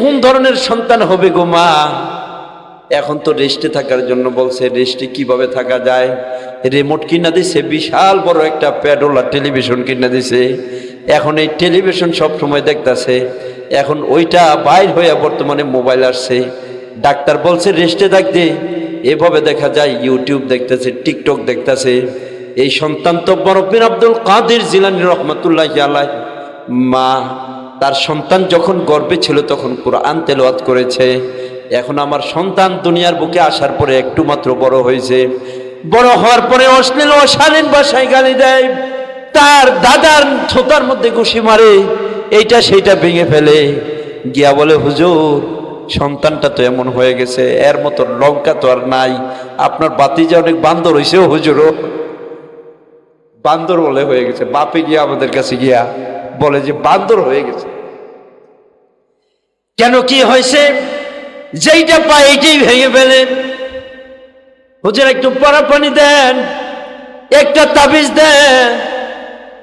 কোন ধরনের সন্তান হবে গো মা? এখন তো রেস্টে থাকার জন্য বলছে রেস্টে কীভাবে থাকা যায়? রিমোট কিনা দিছে, বিশাল বড় একটা প্যাডোলা টেলিভিশন কিনা দিছে। এখন এই টেলিভিশন সব সময় দেখতাছে। এখন ওইটা বাইর হয়ে বর্তমানে মোবাইল আসছে। ডাক্তার বলছে রেস্টে থাকতে এভাবে দেখা যায় ইউটিউব দেখতেছে টিকটক দেখতেছে। এই সন্তান তো বরফিন আব্দুল কাদের জিলানি রহমতুল্লাহ আলাই মা তার সন্তান যখন গর্বে ছিল তখন কোরআন তেলাওয়াত করেছে। এখন আমার সন্তান দুনিয়ার বুকে আসার পরে একটু মাত্র বড় হয়েছে। বড় হওয়ার পরে অশ্লীল অশালীন ভাষায় গালি দেয়। তার দাদার ছোতার মধ্যে ঘুষি মারে। এইটা সেইটা ভেঙে ফেলে। গিয়া বলে, হুজুর, সন্তানটা তো এমন হয়ে গেছে। এর মতো লঙ্কা তো আর নাই। আপনার বাতি বাতিজা অনেক বান্দর হয়েছে হুজুরও। বান্দর বলে হয়ে গেছে। বাপে গিয়া আমাদের কাছে গিয়া বলে যে বান্দর হয়ে গেছে। কেন কি হয়েছে? যেইটা পায় এইটাই ভেঙে ফেলেন হুজুর একটু পানি দেন, একটা তাবিজ দেন।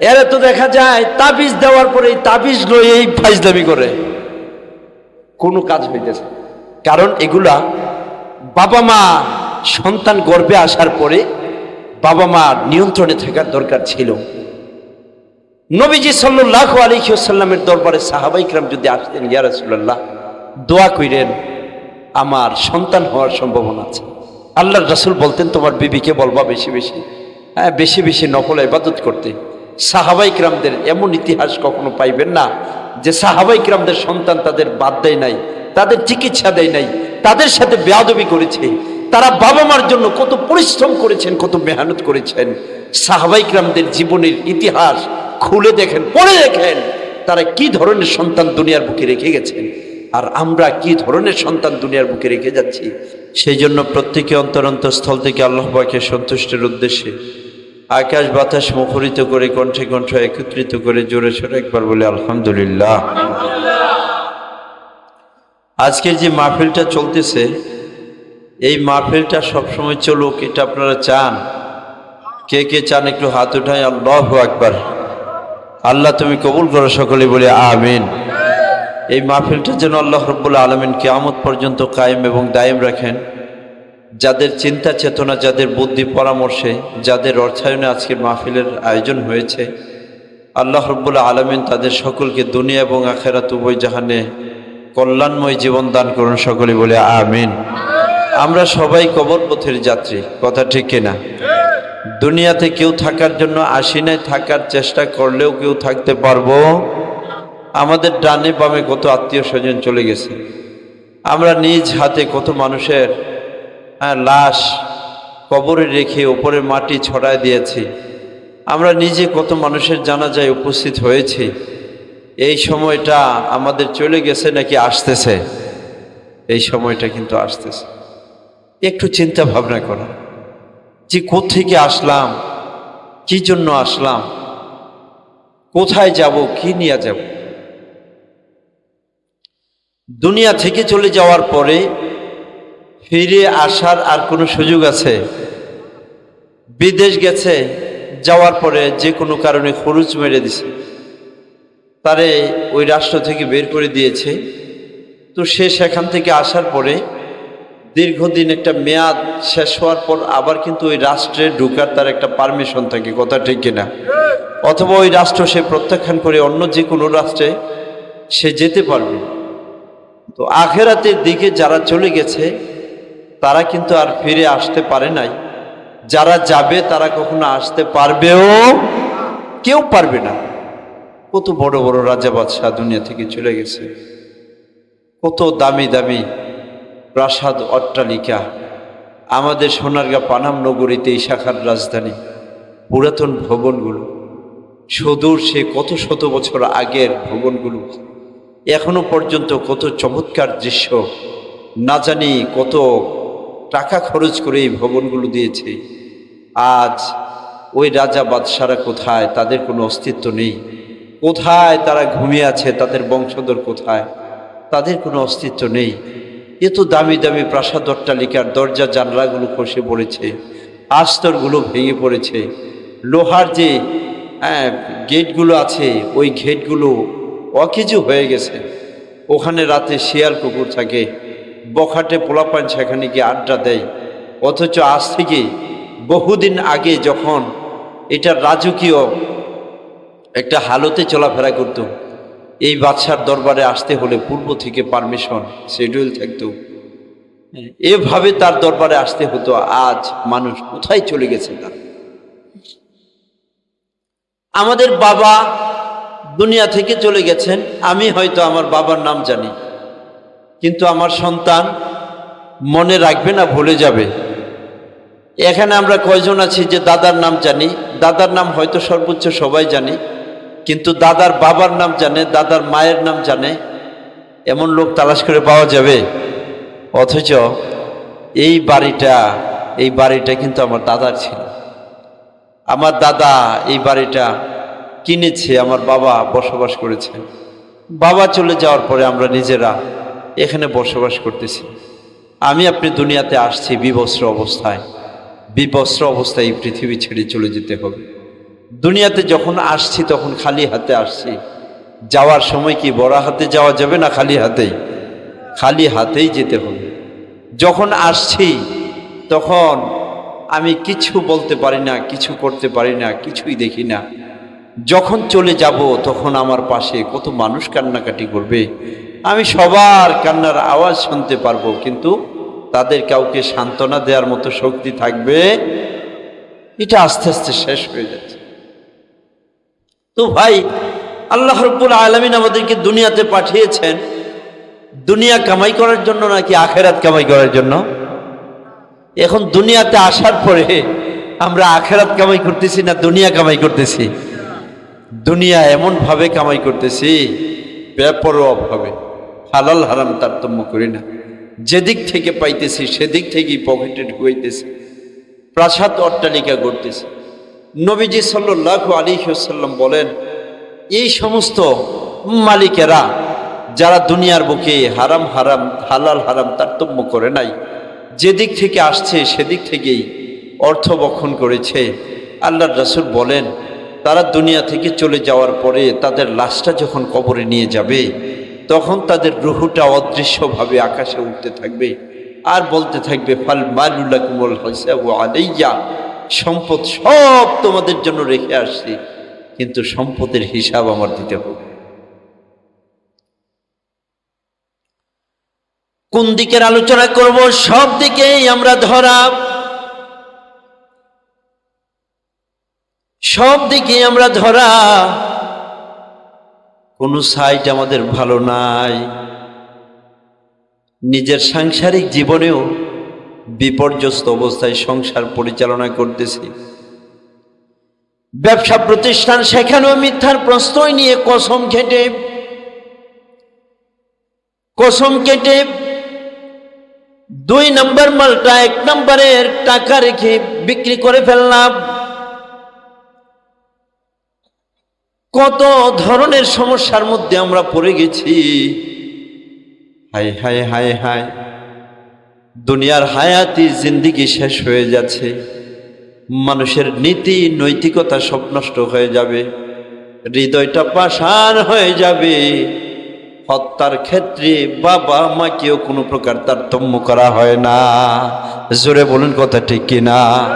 এরা তো দেখা যায়, তাবিজ দেওয়ার পরে এই তাবিজ লই এই ফাইজলামি করে। কোনো কাজ হইতেছে কারণ এগুলা বাবা মা সন্তান গর্বে আসার পরে বাবা মা নিয়ন্ত্রণে থাকার দরকার ছিল। নবীজি সাল্লাহ আলিহাসাল্লামের দরবারে সাহাবাইকরাম যদি আসতেন ইয়ারসুল্লাহ দোয়া কইরেন, আমার সন্তান হওয়ার সম্ভাবনা আছে। আল্লাহর রাসূল বলতেন, তোমার বিবিকে বলবা বেশি বেশি। হ্যাঁ বেশি বেশি নফল ইবাদত করতে। সাহাবাইকরামদের এমন ইতিহাস কখনো পাইবেন না, যে সাহাবাইকরামদের সন্তান তাদের বাদ দেয় নাই, তাদের চিকিৎসা দেয় নাই, তাদের সাথে বেয়াদবি করেছে। তারা বাবা মার জন্য কত পরিশ্রম করেছেন, কত মেহনত করেছেন। সাহাবাইকরামদের জীবনের ইতিহাস খুলে দেখেন, পড়ে দেখেন তারা কি ধরনের সন্তান দুনিয়ার বুকে রেখে গেছেন আর আমরা কি ধরনের সন্তান দুনিয়ার বুকে রেখে যাচ্ছি। সেই জন্য প্রত্যেকে অন্তর স্থল থেকে আল্লাহবাকে সন্তুষ্টের উদ্দেশ্যে আকাশ বাতাস মুখরিত করে কণ্ঠে কণ্ঠ একত্রিত করে জোরে সোরে একবার বলে, আলহামদুলিল্লাহ। আজকের যে মাহফিলটা চলতেছে, এই মাহফিলটা সবসময় চলুক, এটা আপনারা চান। কে কে চান একটু হাত উঠায়, আল্লাহ আকবার। আল্লাহ তুমি কবুল করো সকলে বলে আমিন। এই মাহফিলটা যেন আল্লাহ রব্বুল আলমিন কেয়ামত পর্যন্ত কায়েম এবং দায়েম রাখেন। যাদের চিন্তা চেতনা, যাদের বুদ্ধি পরামর্শে, যাদের অর্থায়নে আজকের মাহফিলের আয়োজন হয়েছে, আল্লাহ রব্বুল আলমিন তাদের সকলকে দুনিয়া এবং আখেরাত উভয় জাহানে কল্যাণময় জীবন দান করুন সকলে বলে আমিন। আমরা সবাই কবর পথের যাত্রী, কথা ঠিক কিনা? দুনিয়াতে কেউ থাকার জন্য আসি নাই থাকার চেষ্টা করলেও কেউ থাকতে পারব। আমাদের ডানে বামে কত আত্মীয় স্বজন চলে গেছে। আমরা নিজ হাতে কত মানুষের হ্যাঁ, লাশ কবরে রেখে উপরে মাটি ছড়ায় দিয়েছি। আমরা নিজে কত মানুষের জানাজায় উপস্থিত হয়েছি। এই সময়টা আমাদের চলে গেছে নাকি আসতেছে? এই সময়টা কিন্তু আসতেছে। একটু চিন্তা ভাবনা করা। যে কোথেকে আসলাম? কি জন্য আসলাম? কোথায় যাব? কি নিয়ে যাব? দুনিয়া থেকে চলে যাওয়ার পরে ফিরে আসার আর কোনো সুযোগ আছে? বিদেশ গেছে, যাওয়ার পরে যে কোনো কারণে খরচ মেরে দিছে। তারে ওই রাষ্ট্র থেকে বের করে দিয়েছে। তো সে সেখান থেকে আসার পরে দীর্ঘদিন একটা মেয়াদ শেষ হওয়ার পর আবার কিন্তু ওই রাষ্ট্রে ঢুকার তার একটা পারমিশন থাকে, কথা ঠিক কিনা? অথবা ওই রাষ্ট্র সে প্রত্যাখ্যান করে অন্য যে কোনো রাষ্ট্রে সে যেতে পারবে। তো আখেরাতের দিকে যারা চলে গেছে, তারা কিন্তু আর ফিরে আসতে পারে নাই। যারা যাবে, তারা কখনো আসতে পারবেও কেউ পারবে না। কত বড় বড় রাজা বাদশাহ দুনিয়া থেকে চলে গেছে। কত দামি দামি প্রাসাদ অট্টালিকা। আমাদের সোনারগা পানাম নগরীতে এই শাখার রাজধানী, পুরাতন ভবনগুলো। সুদূর সে কত শত বছর আগের ভবনগুলো। এখনও পর্যন্ত কত চমৎকার দৃশ্য। না জানি কত টাকা খরচ করে এই ভবনগুলো দিয়েছে। আজ ওই রাজা বাদশারা কোথায়, তাদের কোনো অস্তিত্ব নেই। কোথায় তারা ঘুমিয়ে আছে, তাদের বংশধর কোথায়, তাদের কোনো অস্তিত্ব নেই। এত দামি দামি প্রাসাদ অট্টালিকার দরজা জানলাগুলো খসে পড়েছে, আস্তরগুলো ভেঙে পড়েছে। লোহার যে হ্যাঁ গেটগুলো আছে, ওই গেটগুলো অকেজু হয়ে গেছে। ওখানে রাতে শিয়াল কুকুর থাকে, বখাটে পোলাপান সেখানে গিয়ে আড্ডা দেয়। অথচ আজ থেকে বহুদিন আগে যখন এটা রাজকীয় একটা হালতে চলাফেরা করত এই বাদশার দরবারে আসতে হলে পূর্ব থেকে পারমিশন শিডিউল থাকতো। এভাবে তার দরবারে আসতে হতো, আজ মানুষ কোথায় চলে গেছে তার? আমাদের বাবা দুনিয়া থেকে চলে গেছেন, আমি হয়তো আমার বাবার নাম জানি, কিন্তু আমার সন্তান মনে রাখবে না, ভুলে যাবে। এখানে আমরা কয়জন আছি যে দাদার নাম জানি, দাদার নাম হয়তো সর্বোচ্চ সবাই জানি কিন্তু দাদার বাবার নাম জানে, দাদার মায়ের নাম জানে, এমন লোক তালাশ করে পাওয়া যাবে। অথচ এই বাড়িটা এই বাড়িটা কিন্তু আমার দাদার ছিল। আমার দাদা এই বাড়িটা কিনেছে, আমার বাবা বসবাস করেছে। বাবা চলে যাওয়ার পরে আমরা নিজেরা এখানে বসবাস করতেছি। আমি আপনি দুনিয়াতে আসছি বিবস্ত্র অবস্থায়। বিবস্ত্র অবস্থায় এই পৃথিবী ছেড়ে চলে যেতে হবে। দুনিয়াতে যখন আসছি, তখন খালি হাতে আসছি। যাওয়ার সময় কি বড় হাতে যাওয়া যাবে না খালি হাতেই? খালি হাতেই যেতে হবে। যখন আসছি, তখন আমি কিছু বলতে পারি না, কিছু করতে পারি না, কিছুই দেখি না। যখন চলে যাব, তখন আমার পাশে কত মানুষ কান্নাকাটি করবে। আমি সবার কান্নার আওয়াজ শুনতে পারব, কিন্তু তাদের কাউকে সান্ত্বনা দেওয়ার মতো শক্তি থাকবে, এটা আস্তে আস্তে শেষ হয়ে যাচ্ছে। তো ভাই, আল্লাহ রব্বুল আলমিন আমাদেরকে দুনিয়াতে পাঠিয়েছেন। দুনিয়া কামাই করার জন্য নাকি আখেরাত কামাই করার জন্য? এখন দুনিয়াতে আসার পরে আমরা আখেরাত কামাই করতেছি না দুনিয়া কামাই করতেছি? দুনিয়া এমন ভাবে কামাই করতেছি বেপরোয়াভাবে হালাল হারাম তারতম্য করি না। যেদিক থেকে পাইতেছি, সেদিক থেকেই পকেটে ঢুকাইতেছি। প্রাসাদ অট্টালিকা করতেছি নবীজি সাল্লাহ আলী সাল্লাম বলেন, এই সমস্ত মালিকেরা যারা দুনিয়ার বুকে হারাম হারাম, হালাল হারাম তারতম্য করে নাই, যেদিক থেকে আসছে সেদিক থেকেই অর্থ বক্ষণ করেছে। আল্লাহ রাসুল বলেন, তারা দুনিয়া থেকে চলে যাওয়ার পরে তাদের লাশটা যখন কবরে নিয়ে যাবে, তখন তাদের রুহুটা অদৃশ্যভাবে আকাশে উঠতে থাকবে আর বলতে থাকবে ফাল মালুল্লাহ কুমল হিসাব আলাইয়া। সম্পদ সব তোমাদের জন্য রেখে আসছি, কিন্তু সম্পদের হিসাব আমার দিতে হবে। কোন দিকের আলোচনা করব? সব দিকেই আমরা ধরা। সব দিকে আমরা ধরা। কোনো সাইট আমাদের ভালো নাই। নিজের সাংসারিক জীবনেও বিপর্যস্ত অবস্থায় সংসার পরিচালনা করতেছি। ব্যবসা প্রতিষ্ঠান সেখানেও মিথ্যার প্রশ্রয় নিয়ে কসম খেটে, কসম কেটে দুই নম্বর মালটা এক নম্বরের টাকা রেখে বিক্রি করে ফেললাম। কত ধরনের সমস্যার মধ্যে আমরা পড়ে গেছি। হায় হায় হায় হায়। দুনিয়ার হায়াতি জিন্দিগি শেষ হয়ে যাচ্ছে। মানুষের নীতি, নৈতিকতা সব নষ্ট হয়ে যাবে। হৃদয়টা পাষাণ হয়ে যাবে। হত্যার ক্ষেত্রে বাবা মাকেও কোনো প্রকার তারতম্য করা হয় না। জোরে বলুন কথা ঠিক কিনা?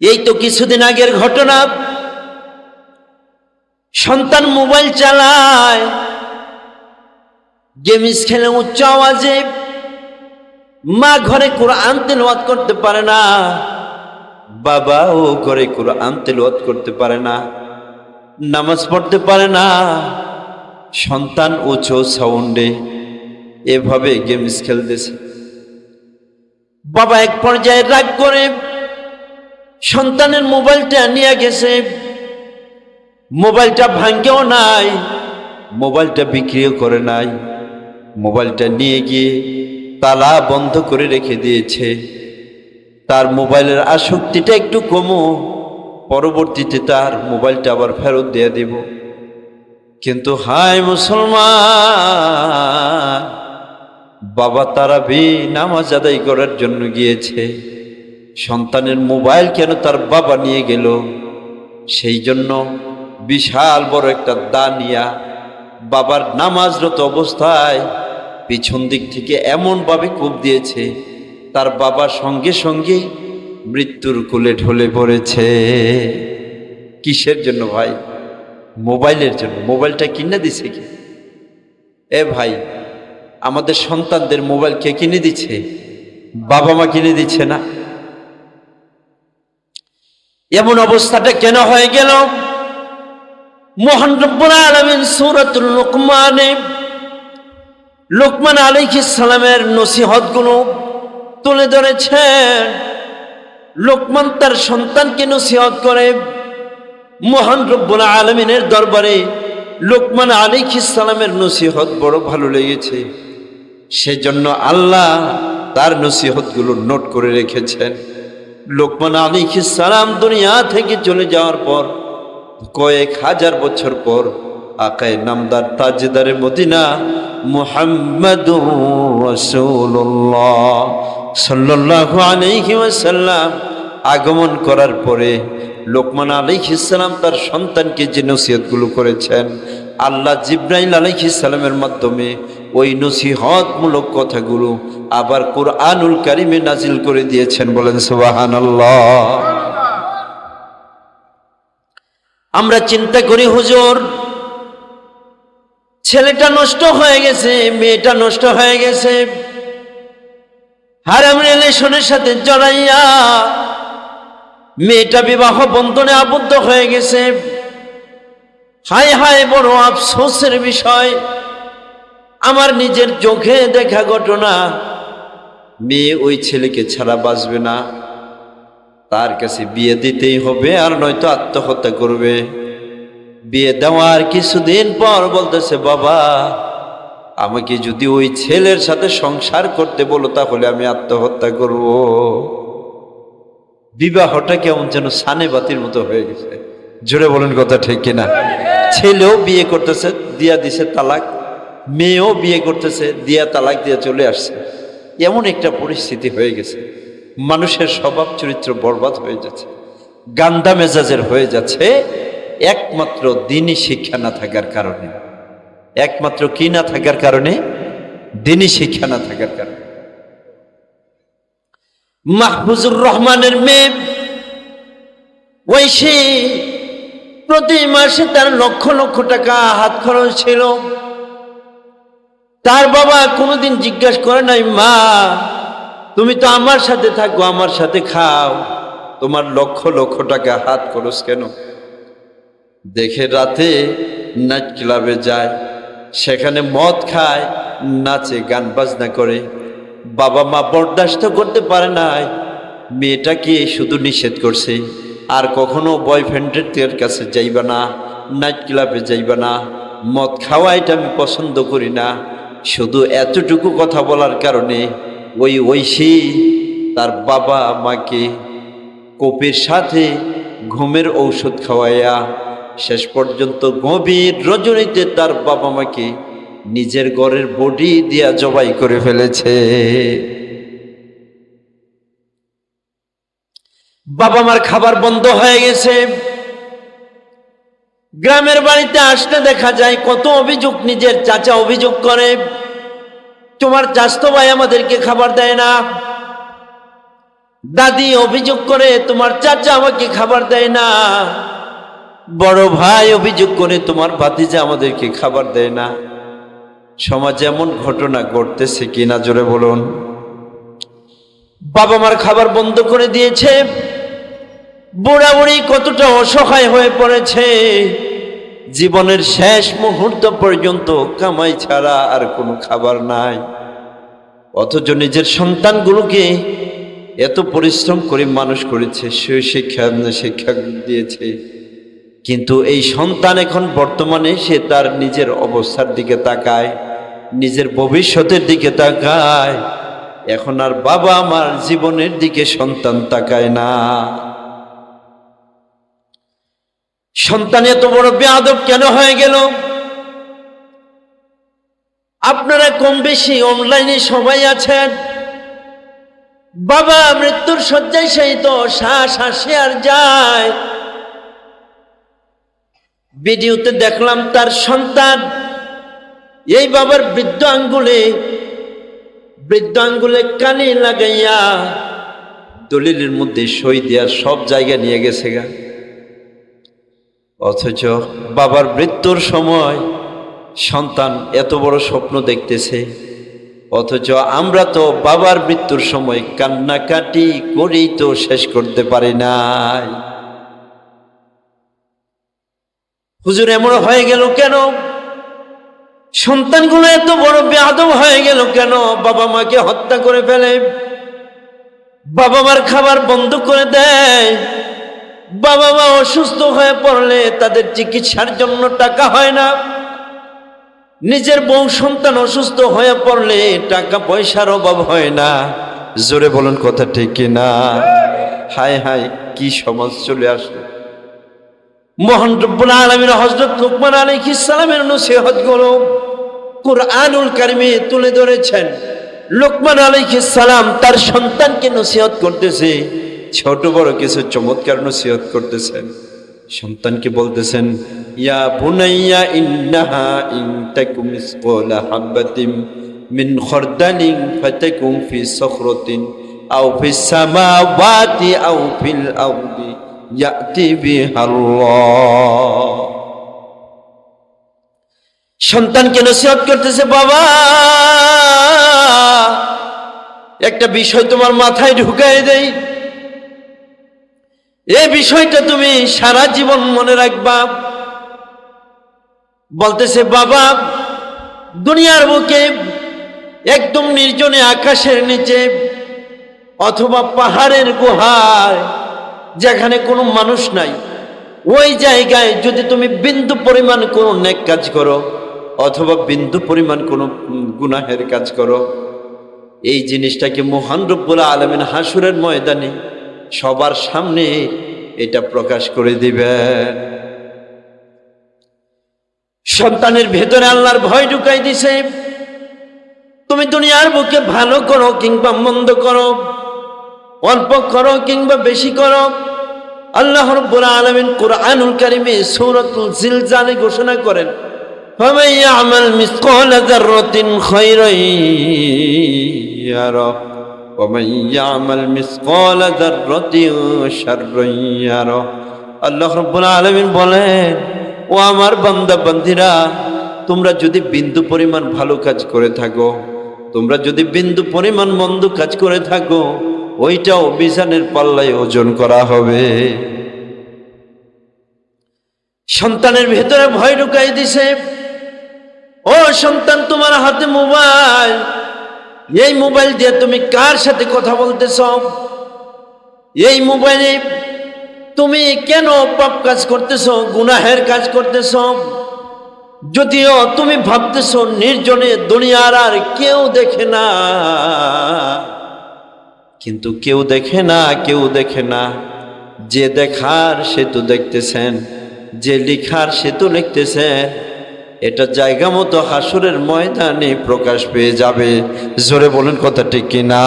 এই তো কিছুদিন আগের ঘটনা। সন্তান মোবাইল চালায়। গেমিস খেলে উচ্চ আওয়াজে, মা ঘরে কোরআন তেলাওয়াত করতে পারে না বাবা ও ঘরে কোরআন তেলাওয়াত করতে পারে না, নামাজ পড়তে পারে না, সন্তান উঁচু সাউন্ডে এভাবে গেমস খেলতেছে। বাবা এক পর্যায়ে রাগ করে, সন্তানের মোবাইলটা নিয়ে গেছে, মোবাইলটা ভাঙ্গেও নাই, মোবাইলটা বিক্রিও করে নাই। মোবাইলটা নিয়ে গিয়ে তালা বন্ধ করে রেখে দিয়েছে। তার মোবাইলের আসক্তিটা একটু কমো, পরবর্তীতে তার মোবাইলটা আবার ফেরত দিয়ে দেব। কিন্তু হায় মুসলমান, বাবা তারা বি নামাজ আদায় করার জন্য গিয়েছে। সন্তানের মোবাইল কেন তার বাবা নিয়ে গেল? সেই জন্য বিশাল বড় একটা দানিয়া বাবার নামাজরত অবস্থায় পিছন দিক থেকে এমনভাবে কূপ দিয়েছে, তার বাবা সঙ্গে সঙ্গে মৃত্যুর কোলে ঢলে পড়েছে। কিসের জন্য ভাই? মোবাইলের জন্য। মোবাইলটা কিনে দিছে কি? এ ভাই, আমাদের সন্তানদের মোবাইল কে কিনে দিচ্ছে? বাবা মা কিনে দিচ্ছে না? এমন অবস্থাটা কেন হয়ে গেল? মোহন রব্বুল আলমিন সুরাতুল লোকমানে, লোকমান আলাইহিস সালামের নসিহতগুলো তুলে ধরেছেন লোকমান তার সন্তানকে নসিহত করে মহান রব্বুল আলমিনের দরবারে লোকমান আলাইহিস সালামের নসিহত বড় ভালো লেগেছে। সেজন্য আল্লাহ তার নসিহতগুলো নোট করে রেখেছেন। লোকমান আলাইহিস সালাম দুনিয়া থেকে চলে যাওয়ার পর কয়েক হাজার বছর পর আকায় নামদার তাজদারে মদিনা মুহাম্মাদুর রাসূলুল্লাহ সাল্লাল্লাহু আগমন করার পরে লোকমান আলাইহিস সালাম তার সন্তানকে যে নসিহতগুলো করেছেন, আল্লাহ জিব্রাইল আলাইহিস সালামের মাধ্যমে ওই নসিহতমূলক কথাগুলো আবার কোরআনুল কারিমে নাজিল করে দিয়েছেন বলেন সুবহানাল্লাহ। আমরা চিন্তা করি, হুজুর, ছেলেটা নষ্ট হয়ে গেছে, মেয়েটা নষ্ট হয়ে গেছে। হারাম রিলেশনের সাথে জড়াইয়া মেয়েটা বিবাহ বন্ধনে আবদ্ধ হয়ে গেছে। হায় হায়, বড় আফসোসের বিষয়। আমার নিজের চোখে দেখা ঘটনা। মেয়ে ওই ছেলেকে ছাড়া বাঁচবে না। তার কাছে বিয়ে দিতেই হবে, আর নয়তো আত্মহত্যা করবে। বিয়ে দেওয়ার কিছুদিন পর বলতেছে, বাবা, আমাকে যদি ওই ছেলের সাথে সংসার করতে বলো, তাহলে আমি আত্মহত্যা করব। বিবাহটা কেমন যেন সানে বাতির মতো হয়ে গেছে। জোরে বলেন কথা ঠিক কিনা? ছেলেও বিয়ে করতেছে, দিয়া দিছে তালাক। মেয়েও বিয়ে করতেছে, দিয়া তালাক দিয়া চলে আসছে। এমন একটা পরিস্থিতি হয়ে গেছে। মানুষের স্বভাব চরিত্র বরবাদ হয়ে যাচ্ছে, গান্দা মেজাজের হয়ে যাচ্ছে, একমাত্র দিনই শিক্ষা না থাকার কারণে। একমাত্র কি না থাকার কারণে? দিনই শিক্ষা না থাকার কারণে। মাহফুজুর রহমানের মেয়ে ওই সে প্রতি মাসে তার লক্ষ লক্ষ টাকা হাত খরচ ছিল। তার বাবা কোনোদিন জিজ্ঞাসা করে নাই, মা তুমি তো আমার সাথে থাকো, আমার সাথে খাও। তোমার লক্ষ লক্ষ টাকা হাত খরচ কেন? দেখে রাতে নাইট ক্লাবে যায়, সেখানে মদ খায়, নাচে, গান বাজনা করে। বাবা মা বরদাস্ত করতে পারে নাই। মেয়েটাকে শুধু নিষেধ করছে? আর কখনো বয়ফ্রেন্ডের কাছে যাইবা না, নাইট ক্লাবে যাইবা না। মদ খাওয়া এটা আমি পছন্দ করি না। শুধু এতটুকু কথা বলার কারণে ওই ঐশী তার বাবা মাকে কোপের সাথে ঘুমের ঔষধ খাওয়াইয়া শেষ পর্যন্ত গভীর রজনীতে তার বাবা মাকে নিজের ঘরের বডি দিয়া জবাই করে ফেলেছে। বাবা মার খাবার বন্ধ হয়ে গেছে। গ্রামের বাড়িতে আসলে দেখা যায় কত অভিযোগ, নিজের চাচা অভিযোগ করে। তোমার চাস্তো ভাই আমাদেরকে খাবার দেয় না। দাদি অভিযোগ করে, তোমার চাচা আমাকে খাবার দেয় না। বড় ভাই অভিযোগ করে, তোমার ভাতিজা আমাদেরকে খাবার দেয় না। সমাজে এমন ঘটনা ঘটতেছে কিনা জোরে বলুন। বাবা মার খাবার বন্ধ করে দিয়েছে। বুড়া বুড়ি কতটা অসহায় হয়ে পড়েছে। জীবনের শেষ মুহূর্ত পর্যন্ত কামাই ছাড়া আর কোনো খাবার নাই। অথচ নিজের সন্তানগুলোকে এত পরিশ্রম করে মানুষ করেছে, সে শিক্ষা শিক্ষা দিয়েছে। কিন্তু এই সন্তান এখন বর্তমানে সে তার নিজের অবস্থার দিকে তাকায়, নিজের ভবিষ্যতের দিকে তাকায়। এখন আর বাবা আমার জীবনের দিকে সন্তান তাকায় না। সন্তান এত বড় বেয়াদব কেন হয়ে গেল? আপনারা কম বেশি অনলাইনে সবাই আছেন। বাবা মৃত্যুর শয্যায় সেই তো শ্বাস আসে আর যায়। ভিডিওতে দেখলাম তার সন্তান। এই বাবার বৃদ্ধ আঙ্গুলে বৃদ্ধ আঙ্গুলে কালি লাগাইয়া দলিলের মধ্যে সই দেওয়ার সব জায়গা নিয়ে গেছে গা। অথচ বাবার মৃত্যুর সময় সন্তান এত বড় স্বপ্ন দেখতেছে। অথচ আমরা তো বাবার মৃত্যুর সময় কান্নাকাটি করেই তো শেষ করতে পারি নাই। হুজুর, এমন হয়ে গেল কেন? সন্তানগুলো এত বড় বেআদব হয়ে গেল কেন? বাবা মাকে হত্যা করে ফেলে। বাবা মার খাবার বন্ধ করে দেয়। বাবা মা অসুস্থ হয়ে পড়লে তাদের চিকিৎসার জন্য টাকা হয় না। নিজের বউ সন্তান অসুস্থ হয়ে পড়লে টাকা পয়সার অভাব হয় না। জোরে বলুন কথা ঠিক কিনা হায় হায়, কি সমাজ চলে আসলো। মোহন রব্বুল আলমীর হজরত লুকমান আলাইহিস সালামের নসিহতগুলো কুরআনুল কারিমে তুলে ধরেছেন। লোকমান আলাইহিস সালাম তার সন্তানকে নসিহত করতেছে। ছোট বড় কিছু চমৎকার নসিহত করতেছেন। সন্তানকে বলতেছেন, ইয়া বুনাইয়া ইন্নাহা ইন তাকুম মিসকালা হাববাতিন মিন খরদালিন ফাতাকুম ফি সখরাতিন আও ফিস সামাওয়াতি আও ফিল আরদি ইয়াতি বিহাল্লাহ সন্তানকে নসিহত করতেছে, বাবা, একটা বিষয় তোমার মাথায় ঢুকাই দেই। এই বিষয়টা তুমি সারা জীবন মনে রাখবা। বলতেছে, বাবা, দুনিয়ার বুকে একদম নির্জনে আকাশের নিচে অথবা পাহাড়ের গুহায় যেখানে কোনো মানুষ নাই, ওই জায়গায় যদি তুমি বিন্দু পরিমাণ কোনো নেক কাজ করো অথবা বিন্দু পরিমাণ কোনো গুনাহের কাজ করো, এই জিনিসটাকে মহান রব্বুল আলমিন হাসুরের ময়দানে সবার সামনে এটা প্রকাশ করে দিবেন সন্তানের ভেতরে আল্লাহর ভয় ঢুকাই দিছে। তুমি দুনিয়ার বুকে ভালো করো কিংবা মন্দ করো, অল্প করো কিংবা বেশি করো, আল্লাহ রব্বুল আলামিন কুরআনুল কারীমে সূরাতুল জিলজালে ঘোষণা করেন, ফামান ইয়ামাল মিসকালা যাররাতিন খায়রান ইয়ারা ওয়ামান ইয়ামাল মিসকালা যাররাতিন শাররান ইয়ারা আল্লাহ আলামিন বলেন, ও আমার বান্দা বান্দিরা, তোমরা যদি বিন্দু পরিমাণ ভালো কাজ করে থাকো, তোমরা যদি বিন্দু পরিমাণ মন্দ কাজ করে থাকো ওইটা অভিযানের পাল্লায় ওজন করা হবে। সন্তানের ভেতরে ভয় ঢুকাই দিছে, ও সন্তান, তোমার হাতে মোবাইল এই মোবাইল দিয়ে তুমি কার সাথে কথা বলতেছ? এই মোবাইলে তুমি কেন পাপ কাজ করতেছ, গুনাহের কাজ করতেছ? যদিও তুমি ভাবতেছ নির্জনে দুনিয়ার আর কেউ দেখে না। কিন্তু কেউ দেখে না, কেউ দেখে না। যে দেখার সে তো দেখতেছেন, যে লিখার সে তো লিখতেছেন। এটা জায়গা মতো হাসুরের ময়দানে প্রকাশ পেয়ে যাবে। জোরে বলেন কথা ঠিক কিনা?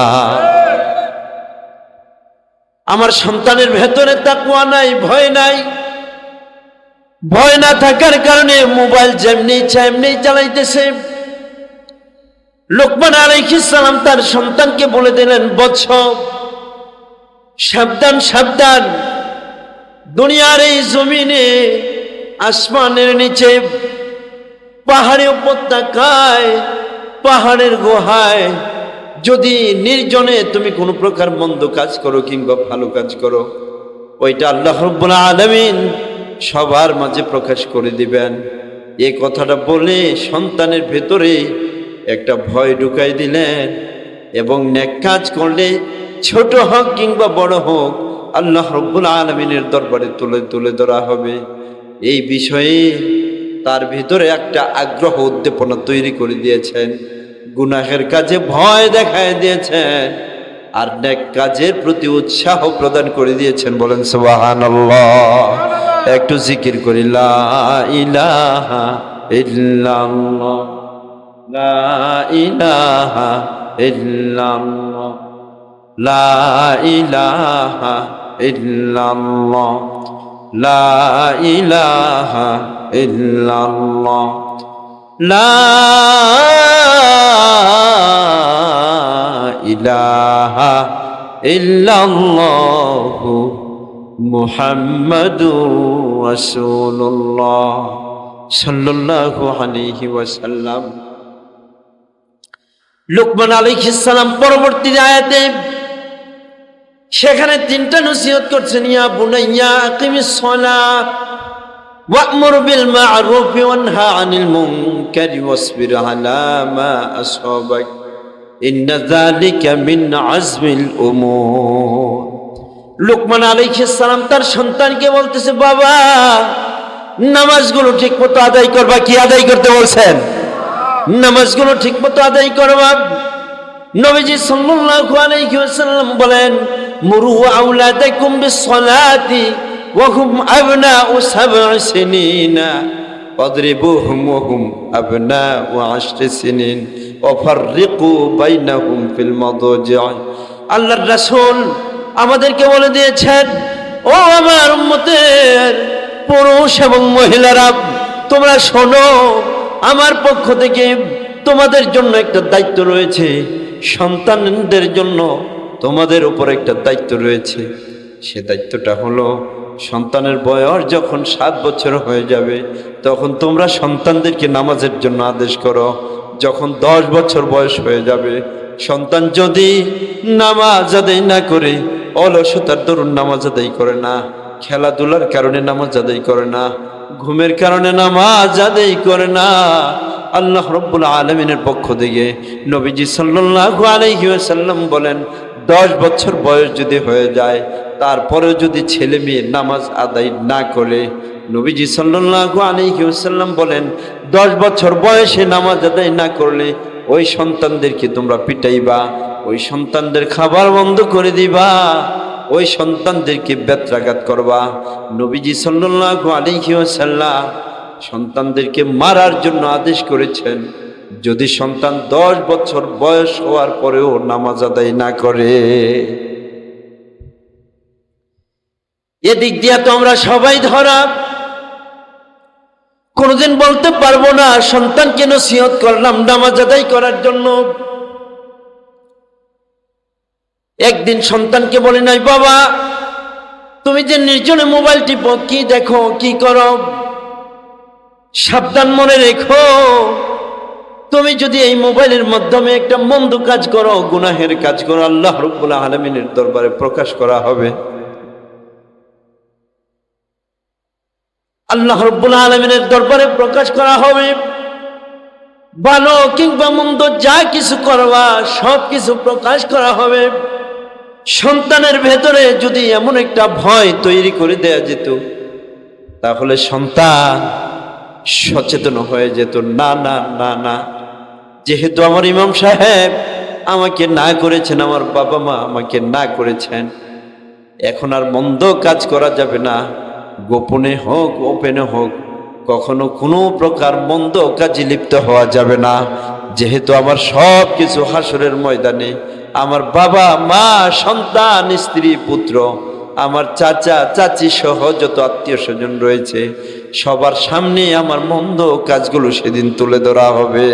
আমার সন্তানের ভেতরে তাকুয়া নাই, ভয় নাই। ভয় না থাকার কারণে মোবাইল যেমনি এমনি চালাইতেছে। লোকমান আলাইহিসালাম তার সন্তানকে বলে দিলেন, বৎস, সাবধান সাবধান। দুনিয়ার এই জমিনে, আসমানের নিচে পাহাড়ে উপত্যকায়, পাহাড়ের গুহায়, যদি নির্জনে তুমি কোনো প্রকার মন্দ কাজ করো কিংবা ভালো কাজ করো, ওইটা আল্লাহ আলমিন সবার মাঝে প্রকাশ করে দিবেন। এ কথাটা বলে সন্তানের ভেতরে একটা ভয় ঢুকাই দিলেন এবং ন্যাক কাজ করলে ছোট হোক কিংবা বড় হোক, আল্লাহ রব্বুল আলমিনের দরবারে তুলে তুলে ধরা হবে। এই বিষয়ে তার ভিতরে একটা আগ্রহ উদ্দীপনা তৈরি করে দিয়েছেন। গুনাহের কাজে ভয় দেখায় দিয়েছেন। আর নেক কাজের প্রতি উৎসাহ প্রদান করে দিয়েছেন বলেন সুবাহান একটু জিকির করি ইলাহা ইল্লাল্লাহ। লা ইলাহা ইল্লাল্লাহ। লা ইলাহা ইল্লাল্লাহ। লা ইলাহা ইল্লাল্লাহ। লা ইলাহা ইল্লাল্লাহু সাল্লাল্লাহু আলাইহি ওয়াসাল্লাম। লোকমান আলাইহিস সালাম পরবর্তী আয়াতে সেখানে তিনটা নসিহত করছেন, ইয়া বুনাইয়া আকিমিস সালাহ বিল মা'রুফ ওয়ানহা আনিল মুনকারি ওয়াসবির আলা মা আসাবাক ইন্না যালিকা মিন আজমিল উমুর লোকমান সালাম তার সন্তানকে বলতেছে, বাবা, নামাজগুলো ঠিকমতো আদায় করবা কি আদায় করতে বলছেন? নামাজগুলো ঠিকমতো আদায় করবা। নবীজি সাল্লাল্লাহু আলাইহি ওয়াসাল্লাম বলেন মুরু আওলাদাকুম বিসসালাতি ওয়া হুম আবনাউ সাব'i সিনিনা واضربوهم وهم أبناء عشر سنين وفرقوا بينهم في المضاجع আল্লাহর রাসূল আমাদেরকে বলে দিয়েছেন ও আমার উম্মতের পুরুষ এবং মহিলারা তোমরা শোনো আমার পক্ষ থেকে তোমাদের জন্য একটা দায়িত্ব রয়েছে সন্তানদের জন্য তোমাদের উপর একটা দায়িত্ব রয়েছে সে দায়িত্বটা হলো সন্তানের বয়স যখন সাত বছর হয়ে যাবে, তখন তোমরা সন্তানদেরকে নামাজের জন্য আদেশ করো। যখন দশ বছর বয়স হয়ে যাবে, সন্তান যদি নামাজ আদায় না করে অলসতার দরুন নামাজ আদায় করে না। খেলাধুলার কারণে নামাজ আদায় করে না। ঘুমের কারণে নামাজ আদায় করে না। আল্লাহ রব্বুল আলমিনের পক্ষ থেকে নবীজি সাল্লাল্লাহু আলাইহি ওয়াসাল্লাম বলেন, দশ বছর বয়স যদি হয়ে যায় তারপরেও যদি ছেলে মেয়ে নামাজ আদায় না করে, নবীজি সাল্লাল্লাহু আলাইহি ওয়াসাল্লাম বলেন, দশ বছর বয়সে নামাজ আদায় না করলে ওই সন্তানদেরকে তোমরা পিটাইবা, ওই সন্তানদের খাবার বন্ধ করে দিবা, ওই সন্তানদেরকে বেত্রাঘাত করবা। নবীজি সাল্লাল্লাহু আলাইহি ওয়াসাল্লাম সন্তানদেরকে মারার জন্য আদেশ করেছেন, যদি সন্তান দশ বছর বয়স হওয়ার পরেও নামাজ আদায় না করে এদিক দিয়ে তো আমরা সবাই ধরা। কোনোদিন বলতে পারব না, সন্তানকে নসিহত করলাম নামাজ আদায় করার জন্য। একদিন সন্তানকে বলে, নাই বাবা, তুমি যে নির্জনে মোবাইল টিপো, কি দেখো, কি করো? সাবধান মনে রেখো। তুমি যদি এই মোবাইলের মাধ্যমে একটা মন্দ কাজ করো, গুনাহের কাজ করো, আল্লাহ রব্বুল আলমিনের দরবারে প্রকাশ করা হবে। আল্লাহ রব্বুল আলমিনের দরবারে প্রকাশ করা হবে। ভালো কিংবা মন্দ যা কিছু করবা, সব কিছু প্রকাশ করা হবে। সন্তানের ভেতরে যদি এমন একটা ভয় তৈরি করে দেয়া যেত, তাহলে সন্তান সচেতন হয়ে যেত। না না না না। যেহেতু আমার ইমাম সাহেব আমাকে না করেছেন, আমার বাবা মা আমাকে না করেছেন, এখন আর মন্দ কাজ করা যাবে না। গোপনে হোক, ওপেনে হোক, কখনো কোনো প্রকার মন্দ কাজে লিপ্ত হওয়া যাবে না। যেহেতু আমার সব কিছু হাসরের ময়দানে, আমার বাবা, মা, সন্তান, স্ত্রী, পুত্র, আমার চাচা, চাচি সহ যত আত্মীয় স্বজন রয়েছে, সবার সামনে আমার মন্দ কাজগুলো সেদিন তুলে ধরা হবে।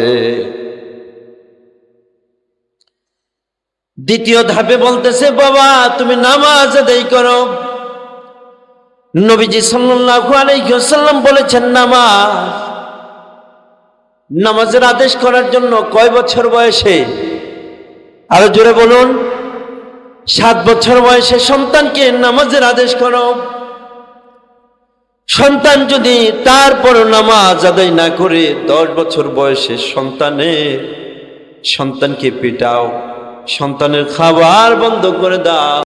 দ্বিতীয় ধাপে বলতেছে, বাবা, তুমি নামাজ আদায় করো। নবীজি সাল্লাল্লাহু আলাইহি ওয়াসাল্লাম বলেছেন, নামাজ, নামাজের আদেশ করার জন্য কয় বছর বয়সে? আরও জোরে বলুন, সাত বছর বয়সে সন্তানকে নামাজের আদেশ করো। সন্তান যদি তারপর নামাজ আদায় না করে, দশ বছর বয়সে সন্তানের সন্তানকে পিটাও, সন্তানের খাবার বন্ধ করে দাও।